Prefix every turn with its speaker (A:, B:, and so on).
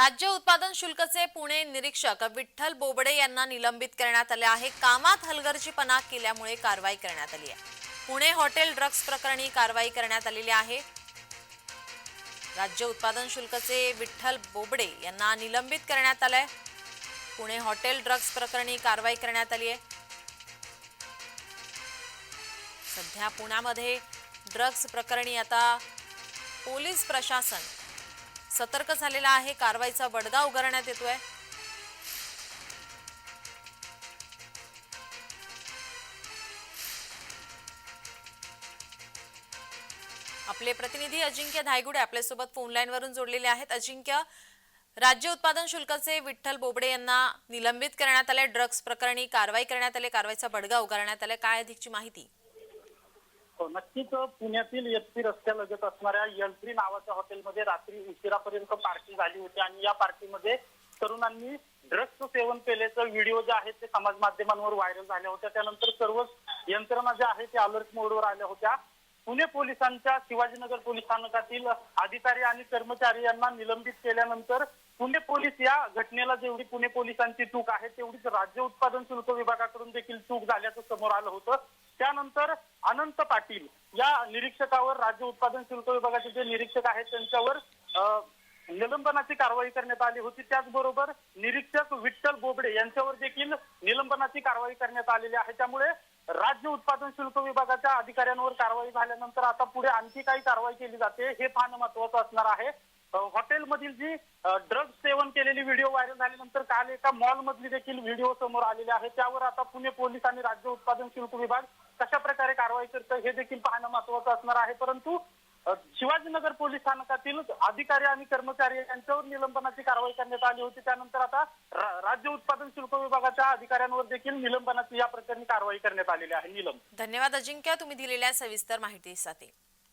A: राज्य उत्पादन शुल्कचे पुणे निरीक्षक विठ्ठल बोबडे यांना निलंबित करण्यात आले आहे. कामात हलगर्जीपणा केल्यामुळे कारवाई करण्यात आली आहे. पुणे हॉटेल ड्रग्ज प्रकरणी कारवाई करण्यात आलेली आहे. राज्य उत्पादन शुल्कचे विठ्ठल बोबडे यांना निलंबित करण्यात आलंय. पुणे हॉटेल ड्रग्ज प्रकरणी कारवाई करण्यात आली आहे. सध्या पुण्यामध्ये ड्रग्ज प्रकरणी आता पोलीस प्रशासन सतर्क झालेला आहे. कारवाईचा बडगा उगारण्यात येतोय. आपले प्रतिनिधी अजिंक्य धायगुडे आपल्यासोबत फोनलाईन वरून जोडलेले आहेत. अजिंक्य राज्य उत्पादन शुल्काचे विठ्ठल बोबडे यांना निलंबित करण्यात आले ड्रग्ज प्रकरणी कारवाई करण्यात आले. कारवाईचा बडगा उगारण्यात आला काय अधिकची माहिती?
B: नक्कीच पुण्यातील एसपी रस्त्यालगत असणाऱ्या यलत्री नावाच्या हॉटेलमध्ये रात्री उशिरापर्यंत पार्टी झाली होती आणि या पार्टीमध्ये तरुणांनी ड्रग्सचं सेवन केल्याचं व्हिडिओ जे आहेत ते समाज माध्यमांवर व्हायरल झाल्या होत्या. त्यानंतर सर्वच यंत्रणा ज्या आहेत त्या अलर्ट मोडवर आल्या होत्या. पुणे पोलिसांच्या शिवाजीनगर पोलीस स्थानकातील अधिकारी आणि कर्मचारी यांना निलंबित केल्यानंतर पुणे पोलीस या घटनेला जेवढी पुणे पोलिसांची चूक आहे तेवढीच राज्य उत्पादन शुल्क विभागाकडून देखील चूक झाल्याचं समोर आलं होतं. त्यानंतर अनंत पाटील या निरीक्षकावर राज्य उत्पादन शुल्क विभागाचे जे निरीक्षक आहेत त्यांच्यावर निलंबनाची कारवाई करण्यात आली होती. त्याचबरोबर निरीक्षक विठ्ठल बोबडे यांच्यावर देखील निलंबनाची कारवाई करण्यात आलेली आहे. त्यामुळे राज्य उत्पादन शुल्क विभागाच्या अधिकाऱ्यांवर कारवाई झाल्यानंतर आता पुढे आणखी काही कारवाई केली जाते हे फार महत्वाचं असणार आहे. हॉटेलमधील जी ड्रग्ज सेवन केलेली व्हिडिओ व्हायरल झाल्यानंतर काल एका मॉल मधली देखील व्हिडिओ समोर आलेले आहे. त्यावर आता पुणे पोलीस आणि राज्य उत्पादन शुल्क विभाग कशा प्रकारे कारवाई करतं हे देखील पाहणं महत्वाचं असणार आहे. परंतु शिवाजीनगर पोलीस स्थानकातील अधिकारी आणि कर्मचारी यांच्यावर निलंबनाची कारवाई करण्यात आली होती. त्यानंतर आता राज्य उत्पादन शुल्क विभागाच्या अधिकाऱ्यांवर देखील निलंबनाची या प्रकरणी कारवाई करण्यात आलेली आहे. निलंब.
A: धन्यवाद अजिंक्य. तुम्ही दिलेल्या सविस्तर माहितीसाठी.